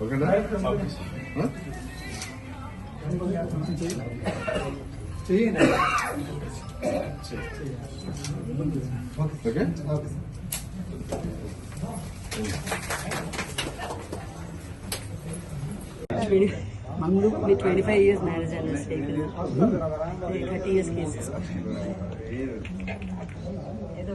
ఓకేనా ఆ? ఓకే మీ twenty five years marriage anniversary thirty years cases ఏదో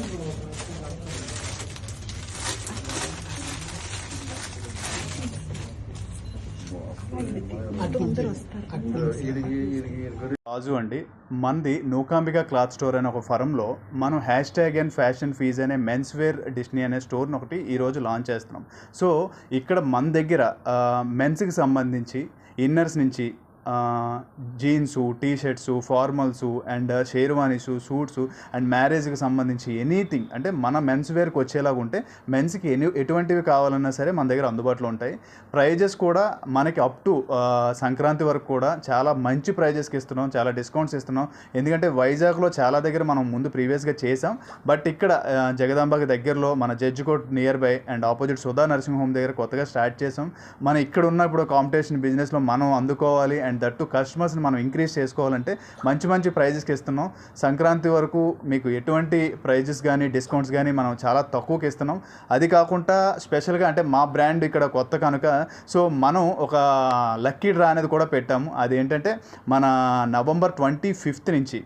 రాజు అండి మంది నూకాంబిక క్లాత్ స్టోర్ అనే ఒక ఫరంలో మనం హ్యాష్ ట్యాగ్ అండ్ ఫ్యాషన్ ఫీజ్ అనే మెన్స్ వేర్ డిస్నీ అనే స్టోర్ని ఒకటి ఈరోజు లాంచ్ చేస్తున్నాం. సో ఇక్కడ మన దగ్గర మెన్స్కి సంబంధించి ఇన్నర్స్ నుంచి jeans T shirts formals and sherwanis suits and మ్యారేజ్కి సంబంధించి ఎనీథింగ్ అంటే మన మెన్స్ వేర్కి వచ్చేలాగా ఉంటే మెన్స్కి ఎన్ని ఎటువంటివి కావాలన్నా సరే మన దగ్గర అందుబాటులో ఉంటాయి. ప్రైజెస్ కూడా మనకి అప్ టు సంక్రాంతి వరకు కూడా చాలా మంచి ప్రైజెస్కి ఇస్తున్నాం చాలా డిస్కౌంట్స్ ఇస్తున్నాం. ఎందుకంటే వైజాగ్లో చాలా దగ్గర మనం ముందు ప్రీవియస్గా చేసాం బట్ ఇక్కడ జగదాంబకి దగ్గరలో మన judge court nearby and opposite Sudha nursing home దగ్గర కొత్తగా స్టార్ట్ చేసాం మనం ఇక్కడ ఉన్న ఇప్పుడు కాంపిటీషన్ బిజినెస్లో మనం అందుకోవాలి అండ్ అండ్ దట్టు కస్టమర్స్ని మనం ఇంక్రీజ్ చేసుకోవాలంటే మంచి మంచి ప్రైజెస్కి ఇస్తున్నాం. సంక్రాంతి వరకు మీకు ఎటువంటి ప్రైజెస్ కానీ డిస్కౌంట్స్ కానీ మనం చాలా తక్కువకి ఇస్తున్నాం. అది కాకుండా స్పెషల్గా అంటే మా బ్రాండ్ ఇక్కడ కొత్త కనుక సో మనం ఒక లక్కీ డ్రా అనేది కూడా పెట్టాము. అదేంటంటే మన నవంబర్ ట్వంటీ ఫిఫ్త్ నుంచి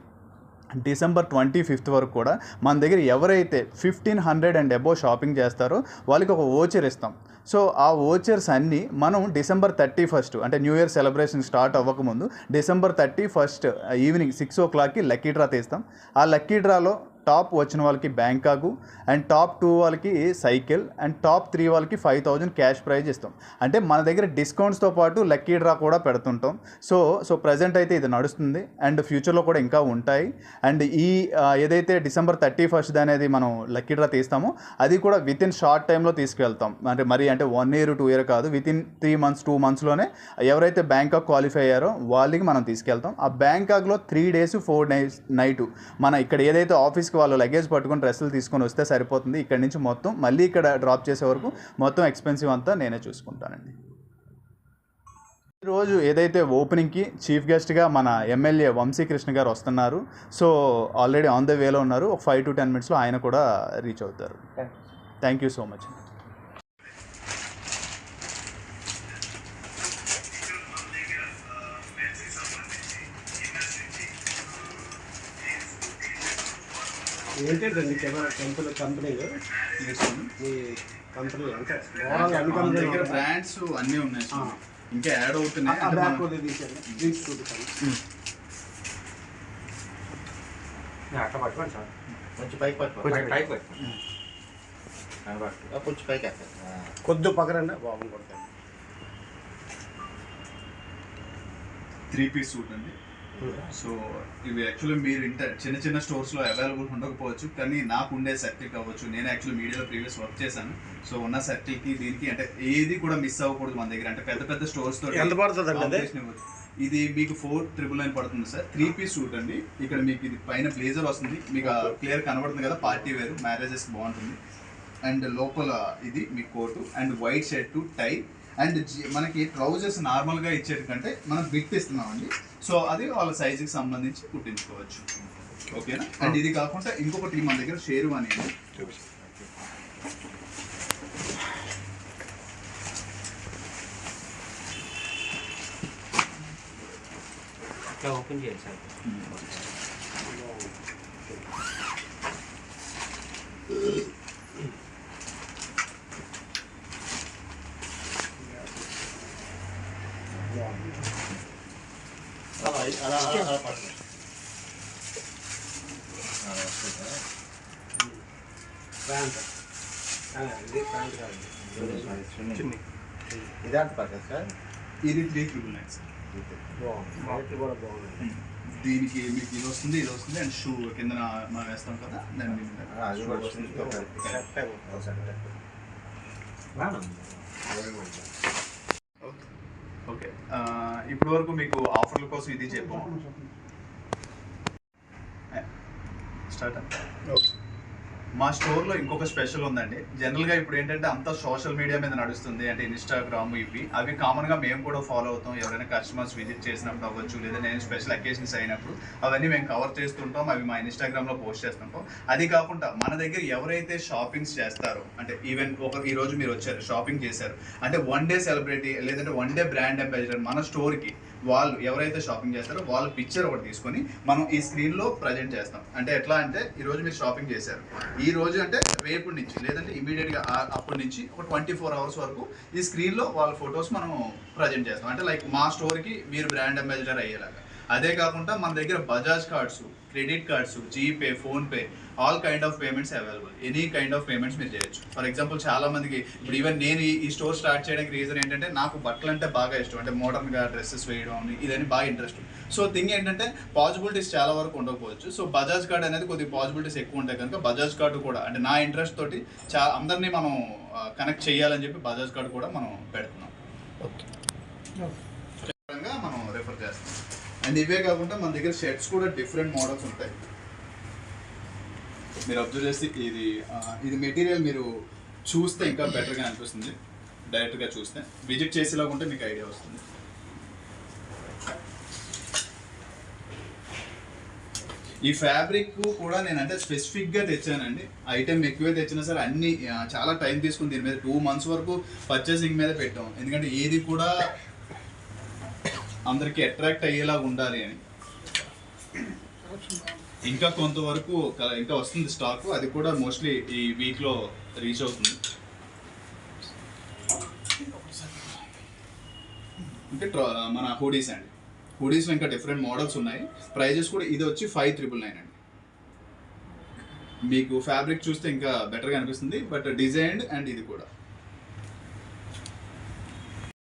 డిసెంబర్ ట్వంటీ ఫిఫ్త్ వరకు కూడా మన దగ్గర ఎవరైతే fifteen hundred and above shopping చేస్తారో వాళ్ళకి ఒక ఓచర్ ఇస్తాం. సో ఆ ఓచర్స్ అన్నీ మనం డిసెంబర్ థర్టీ ఫస్ట్ అంటే new year celebration start అవ్వకముందు December thirty first evening six ఓ క్లాక్కి లక్కీ డ్రా తీస్తాం. ఆ లక్కీ డ్రాలో టాప్ వచ్చిన వాళ్ళకి బ్యాంకాకు అండ్ టాప్ టూ వాళ్ళకి సైకిల్ అండ్ టాప్ త్రీ వాళ్ళకి ఫైవ్ థౌజండ్ క్యాష్ ప్రైజ్ ఇస్తాం. అంటే మన దగ్గర డిస్కౌంట్స్తో పాటు లక్కీ డ్రా కూడా పెడుతుంటాం. సో సో ప్రజెంట్ అయితే ఇది నడుస్తుంది. అండ్ ఫ్యూచర్లో కూడా ఇంకా ఉంటాయి. అండ్ ఈ ఏదైతే డిసెంబర్ థర్టీ ఫస్ట్ అనేది మనం లక్కీ డ్రా తీస్తామో అది కూడా విత్ ఇన్ షార్ట్ టైంలో తీసుకెళ్తాం. అంటే మరి అంటే వన్ ఇయర్ టూ ఇయర్ కాదు with in three months two మంత్స్లోనే ఎవరైతే బ్యాంకాక్ క్వాలిఫై అయ్యారో వాళ్ళకి మనం తీసుకెళ్తాం. ఆ బ్యాంకాక్లో three days four days night మన ఇక్కడ ఏదైతే ఆఫీస్కి వాళ్ళు లగేజ్ పట్టుకొని డ్రెస్సులు తీసుకొని వస్తే సరిపోతుంది. ఇక్కడ నుంచి మొత్తం మళ్ళీ ఇక్కడ డ్రాప్ చేసే వరకు మొత్తం ఎక్స్పెన్సివ్ అంతా నేనే చూసుకుంటానండి. ఈరోజు ఏదైతే ఓపెనింగ్కి చీఫ్ గెస్ట్గా మన ఎమ్మెల్యే వంశీకృష్ణ గారు వస్తున్నారు. సో ఆల్రెడీ ఆన్ ద వేలో ఉన్నారు. ఫైవ్ టు టెన్ మినిట్స్లో ఆయన కూడా రీచ్ అవుతారు. థ్యాంక్ యూ సో మచ్ ఏంటండి కెమెరా కంపెనీ కంపెనీలు మీ కంపెనీ అంటే మన దగ్గర బ్రాండ్స్ అన్నీ ఉన్నాయి. ఇంకా యాడ్ అవుతున్నాయి. ఆ అంటే బ్యాక్ మనం- కొద్దిగా తీసేయండి. దీనికి చూపిస్తాను అట్లా పట్టుకోండి సార్ కొంచెం పైకి పట్టుకో. కొంచెం పైకి పట్టుకోండి ఆ, కొంచెం పైకి ఎత్తాలి. ఆ. కొద్ది పక్కనండి బాగుంది. కొడతాను త్రీ పీస్ సూట్ అండి. సో ఇవి యాక్చువల్లీ మీరు ఇంట చిన్న చిన్న స్టోర్స్లో అవైలబుల్ ఉండకపోవచ్చు కానీ నాకు ఉండే సర్కిల్ కావచ్చు. నేను యాక్చువల్లీ మీడియాలో ప్రీవియస్ వర్క్ చేశాను. సో ఉన్న సర్కిల్కి దీనికి అంటే ఏది కూడా మిస్ అవ్వకూడదు మన దగ్గర. అంటే పెద్ద పెద్ద స్టోర్స్తో ఎంత ఇవ్వచ్చు. ఇది మీకు ఫోర్ ట్రిపుల్ నైన్ పడుతుంది సార్. త్రీ పీస్ సూట్ అండి. ఇక్కడ మీకు ఇది పైన బ్లేజర్ వస్తుంది. మీకు క్లియర్ కనబడుతుంది కదా పార్టీ వేర్ మ్యారేజెస్ బాగుంటుంది. అండ్ లోపల ఇది మీ coat and white shirt tie and మనకి ట్రౌజర్స్ నార్మల్గా ఇచ్చేది కంటే మనం బిట్ ఇస్తున్నామండి. సో అది వాళ్ళ సైజుకి సంబంధించి కుట్టించుకోవచ్చు. ఓకేనా అండ్ ఇది కాకుండా ఇంకొకటి మన దగ్గర అండి ఇట్లా ఓపెన్ చేయండి సార్. అలా అలా అలా అలా? ప్యాంట్ ఇది ప్యాంట్ కాదు చున్నీ. ఇది పడుతుంది సార్ ఇది త్రీ ట్రిపుల్ నైన్ సార్ బాగుంది కూడా బాగుంది దీనికి మీకు ఇది వస్తుంది ఇది వస్తుంది అండ్ షూ కింద మనం వేస్తాం కదా దాని మీద ఆ, అది కూడా వస్తుంది. సెట్ అయిపోతుంది ఒకసారి. బాగుంది ఓకే. ఇప్పటి వరకు మీకు ఆఫర్ల కోసం ఇది చెప్పాము. స్టార్ట్ మా స్టోర్లో ఇంకొక స్పెషల్ ఉందండి. జనరల్గా ఇప్పుడు ఏంటంటే అంతా సోషల్ మీడియా మీద నడుస్తుంది. అంటే ఇన్స్టాగ్రామ్ ఇవి. అవి కామన్గా మేము కూడా ఫాలో అవుతాం. ఎవరైనా కస్టమర్స్ విజిట్ చేసినప్పుడు అవ్వచ్చు లేదా నేను స్పెషల్ అకేషన్స్ అయినప్పుడు అవన్నీ మేము కవర్ చేస్తుంటాం. అవి మా ఇన్స్టాగ్రామ్లో పోస్ట్ చేస్తుంటాం. అది కాకుండా మన దగ్గర ఎవరైతే షాపింగ్స్ చేస్తారో అంటే ఈవెన్ ఒక ఈ రోజు మీరు వచ్చారు షాపింగ్ చేశారు అంటే వన్ డే సెలబ్రిటీ లేదంటే వన్ డే బ్రాండ్ అంబాసిడర్ మన స్టోర్కి వాళ్ళు ఎవరైతే షాపింగ్ చేస్తారో వాళ్ళ పిక్చర్ ఒకటి తీసుకొని మనం ఈ స్క్రీన్లో ప్రజెంట్ చేస్తాం. అంటే ఎట్లా అంటే ఈ రోజు మీరు షాపింగ్ చేశారు. ఈ రోజు అంటే రేపు నుంచి లేదంటే ఇమీడియట్గా అప్పటి నుంచి ఒక ట్వంటీ ఫోర్ అవర్స్ వరకు ఈ స్క్రీన్లో వాళ్ళ ఫొటోస్ మనం ప్రజెంట్ చేస్తాం. అంటే లైక్ మా స్టోర్కి మీరు బ్రాండ్ అంబాసిడర్ అయ్యేలాగా. అదే కాకుండా మన దగ్గర Bajaj cards credit cards GPay PhonePe all kind of payments available any kind of payments మీరు చేయొచ్చు. ఫర్ ఎగ్జాంపుల్ చాలా మందికి ఇప్పుడు ఈవెన్ నేను ఈ- స్టోర్ స్టార్ట్ చేయడానికి రీజన్ ఏంటంటే నాకు బట్టలు అంటే బాగా ఇష్టం. అంటే మోడర్న్గా డ్రెస్సెస్ వేయడం ఇదని బాగా ఇంట్రెస్ట్ సో థింగ్ ఏంటంటే పాసిబిలిటీస్ చాలా వరకు ఉండకపోవచ్చు. సో బజాజ్ కార్డ్ అనేది కొద్దిగా పాసిబిలిటీస్ ఎక్కువ ఉంటాయి కనుక బజాజ్ కార్డు కూడా అంటే నా ఇంట్రెస్ట్ తోటి చా అందరినీ మనం కనెక్ట్ చేయాలని చెప్పి బజాజ్ కార్డు కూడా మనం పెడుతున్నాం. చేస్తాం అండ్ ఇవే కాకుండా మన దగ్గర షర్ట్స్ కూడా డిఫరెంట్ మోడల్స్ ఉంటాయి. మీరు అబ్జర్వ్ చేస్తే ఇది ఇది మెటీరియల్ మీరు చూస్తే ఇంకా బెటర్గా అనిపిస్తుంది. డైరెక్ట్గా చూస్తే. విజిట్ చేసేలాగా ఉంటే మీకు ఐడియా వస్తుంది. ఈ ఫ్యాబ్రిక్ కూడా నేను అంటే స్పెసిఫిక్గా తెచ్చానండి. ఐటెం ఎక్కువే తెచ్చినా సరే అన్ని చాలా టైం తీసుకుని దీని మీద టూ మంత్స్ వరకు పర్చేసింగ్ మీద పెట్టాం. ఎందుకంటే ఏది కూడా అందరికి అట్రాక్ట్ అయ్యేలాగా ఉండాలి అని. ఇంకా కొంతవరకు ఇంకా వస్తుంది స్టాక్ అది కూడా మోస్ట్లీ ఈ వీక్లో రీచ్ అవుతుంది. అంటే మన హూడీస్ అండి. హూడీస్లో ఇంకా డిఫరెంట్ మోడల్స్ ఉన్నాయి. ప్రైజెస్ కూడా ఇది వచ్చి ఫైవ్ త్రిబుల్ నైన్ అండి. మీకు ఫ్యాబ్రిక్ చూస్తే ఇంకా బెటర్గా అనిపిస్తుంది బట్ డిజైన్డ్ అండ్ ఇది కూడా.